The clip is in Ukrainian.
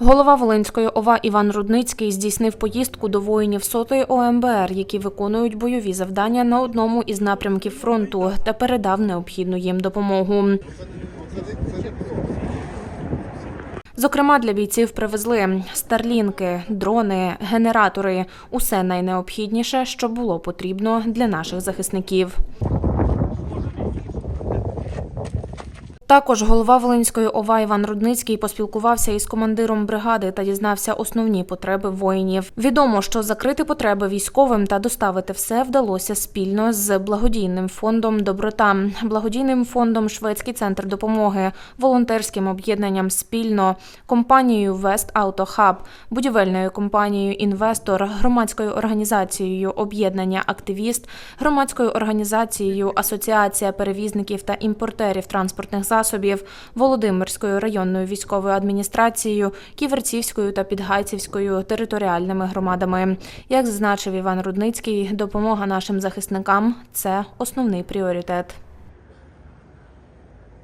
Голова Волинської ОВА Іван Рудницький здійснив поїздку до воїнів сотої ОМБР, які виконують бойові завдання на одному із напрямків фронту, та передав необхідну їм допомогу. Зокрема, для бійців привезли старлінки, дрони, генератори усе найнеобхідніше, що було потрібно для наших захисників. Також голова Волинської ОВА Іван Рудницький поспілкувався із командиром бригади та дізнався основні потреби воїнів. Відомо, що закрити потреби військовим та доставити все вдалося спільно з благодійним фондом Доброта, благодійним фондом Шведський центр допомоги, волонтерським об'єднанням спільно, компанією Вест Hub, будівельною компанією Інвестор, громадською організацією Об'єднання Активіст, громадською організацією Асоціація перевізників та імпортерів транспортних засобів, Володимирською районною військовою адміністрацією, Ківерцівською та Підгайцівською територіальними громадами. Як зазначив Іван Рудницький, допомога нашим захисникам це основний пріоритет.